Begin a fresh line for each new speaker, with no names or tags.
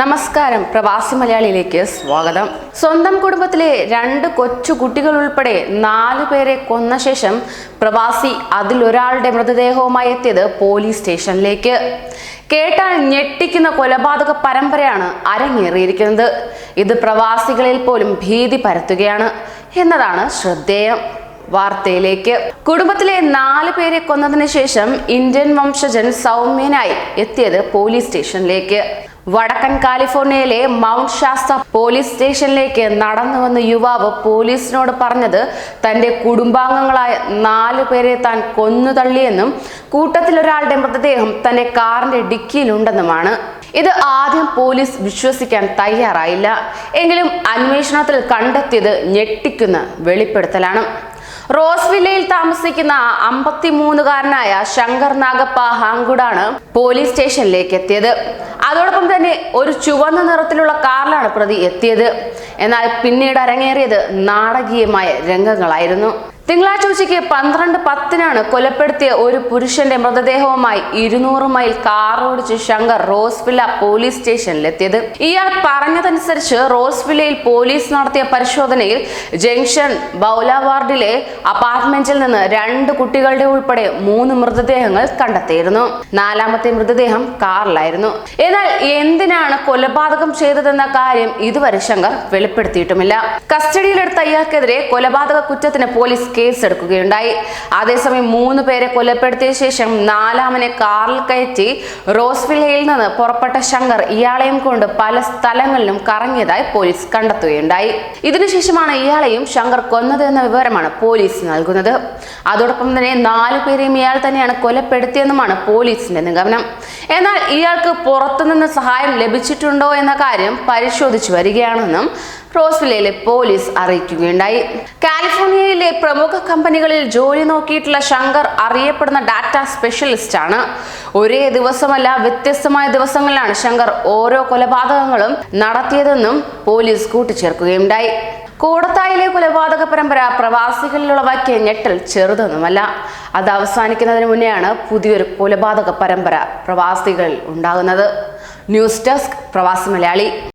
നമസ്കാരം. പ്രവാസി മലയാളിയിലേക്ക് സ്വാഗതം. സ്വന്തം കുടുംബത്തിലെ രണ്ട് കൊച്ചു കുട്ടികൾ ഉൾപ്പെടെ നാലു പേരെ കൊന്ന ശേഷം പ്രവാസി അതിലൊരാളുടെ മൃതദേഹവുമായി എത്തിയത് പോലീസ് സ്റ്റേഷനിലേക്ക്. കേട്ടാൽ ഞെട്ടിക്കുന്ന കൊലപാതക പരമ്പരയാണ് അരങ്ങേറിയിരിക്കുന്നത്. ഇത് പ്രവാസികളിൽ പോലും ഭീതി പരത്തുകയാണ് എന്നതാണ് ശ്രദ്ധേയം. വാർത്തയിലേക്ക്. കുടുംബത്തിലെ നാല് പേരെ കൊന്നതിന് ശേഷം ഇന്ത്യൻ വംശജൻ സൗമ്യനായി എത്തിയത് പോലീസ് സ്റ്റേഷനിലേക്ക്. വടക്കൻ കാലിഫോർണിയയിലെ മൗണ്ട് ശാസ്ത പോലീസ് സ്റ്റേഷനിലേക്ക് നടന്നു വന്ന യുവാവ് പോലീസിനോട് പറഞ്ഞത് തന്റെ കുടുംബാംഗങ്ങളായ നാലു പേരെ താൻ കൊന്നു തള്ളിയെന്നും കൂട്ടത്തിലൊരാളുടെ മൃതദേഹം തന്റെ കാറിന്റെ ഡിക്കിയിലുണ്ടെന്നുമാണ്. ഇത് ആദ്യം പോലീസ് വിശ്വസിക്കാൻ തയ്യാറായില്ല. എങ്കിലും അന്വേഷണത്തിൽ കണ്ടെത്തിയത് ഞെട്ടിക്കുന്ന വെളിപ്പെടുത്തലാണ്. റോസ്വില്ലയിൽ താമസിക്കുന്ന അമ്പത്തിമൂന്നുകാരനായ ശങ്കർ നാഗപ്പ ഹാങ്കുഡാണ് പോലീസ് സ്റ്റേഷനിലേക്ക് എത്തിയത്. അതോടൊപ്പം തന്നെ ഒരു ചുവന്ന നിറത്തിലുള്ള കാറിലാണ് പ്രതി എത്തിയത്. എന്നാൽ പിന്നീട് അരങ്ങേറിയത് നാടകീയമായ രംഗങ്ങളായിരുന്നു. തിങ്കളാഴ്ച ഉച്ചയ്ക്ക് പന്ത്രണ്ട് പത്തിനാണ് കൊലപ്പെടുത്തിയ ഒരു പുരുഷന്റെ മൃതദേഹവുമായി ഇരുന്നൂറ് മൈൽ കാറോടിച്ച് ശങ്കർ റോസ്വില്ല പോലീസ് സ്റ്റേഷനിലെത്തിയത്. ഇയാൾ പറഞ്ഞതനുസരിച്ച് റോസ്വില്ലയിൽ പോലീസ് നടത്തിയ പരിശോധനയിൽ ജംഗ്ഷൻ ബൗലാവാർഡിലെ അപ്പാർട്ട്മെന്റിൽ നിന്ന് രണ്ട് കുട്ടികളുടെ ഉൾപ്പെടെ മൂന്ന് മൃതദേഹങ്ങൾ കണ്ടെത്തിയിരുന്നു. നാലാമത്തെ മൃതദേഹം കാറിലായിരുന്നു. എന്നാൽ എന്തിനാണ് കൊലപാതകം ചെയ്തതെന്ന കാര്യം ഇതുവരെ ശങ്കർ വെളിപ്പെടുത്തിയിട്ടുമില്ല. കസ്റ്റഡിയിലെടുത്ത ഇയാൾക്കെതിരെ കൊലപാതക കുറ്റത്തിന് പോലീസ് കേസെടുക്കുകയുണ്ടായി. അതേസമയം മൂന്ന് പേരെ കൊലപ്പെടുത്തിയ ശേഷം നാലാമനെ കാറിൽ കയറ്റി റോസ്വില്ലയിൽ നിന്ന് പുറപ്പെട്ട ശങ്കർ ഇയാളെയും കൊണ്ട് പല സ്ഥലങ്ങളിലും കറങ്ങിയതായി പോലീസ് കണ്ടെത്തുകയുണ്ടായി. ഇതിനുശേഷമാണ് ഇയാളെയും ശങ്കർ കൊന്നത് എന്ന വിവരമാണ് പോലീസ് നൽകുന്നത്. അതോടൊപ്പം തന്നെ നാലു പേരെയും ഇയാൾ തന്നെയാണ് കൊലപ്പെടുത്തിയെന്നുമാണ് പോലീസിന്റെ നിഗമനം. എന്നാൽ ഇയാൾക്ക് പുറത്തുനിന്ന് സഹായം ലഭിച്ചിട്ടുണ്ടോ എന്ന കാര്യം പരിശോധിച്ചു വരികയാണെന്നും റോസ്വില്ലയിലെ പോലീസ് അറിയിക്കുകയുണ്ടായി. കാലിഫോർണിയയിലെ പ്രമുഖ കമ്പനികളിൽ ജോലി നോക്കിയിട്ടുള്ള ശങ്കർ അറിയപ്പെടുന്ന ഡാറ്റ സ്പെഷ്യലിസ്റ്റ് ആണ് ഒരേ ദിവസമല്ല വ്യത്യസ്തമായ ദിവസങ്ങളിലാണ് ശങ്കർ ഓരോ കൊലപാതകങ്ങളും നടത്തിയതെന്നും പോലീസ് കൂട്ടിച്ചേർക്കുകയുണ്ടായി. കൂടത്തായിലെ കൊലപാതക പരമ്പര പ്രവാസികളിലുള്ളവ ഞെട്ടൽ ചെറുതൊന്നുമല്ല. അത് അവസാനിക്കുന്നതിന് മുന്നെയാണ് പുതിയൊരു കൊലപാതക പരമ്പര പ്രവാസികളിൽ ഉണ്ടാകുന്നത്. ന്യൂസ് ഡെസ്ക് പ്രവാസി മലയാളി.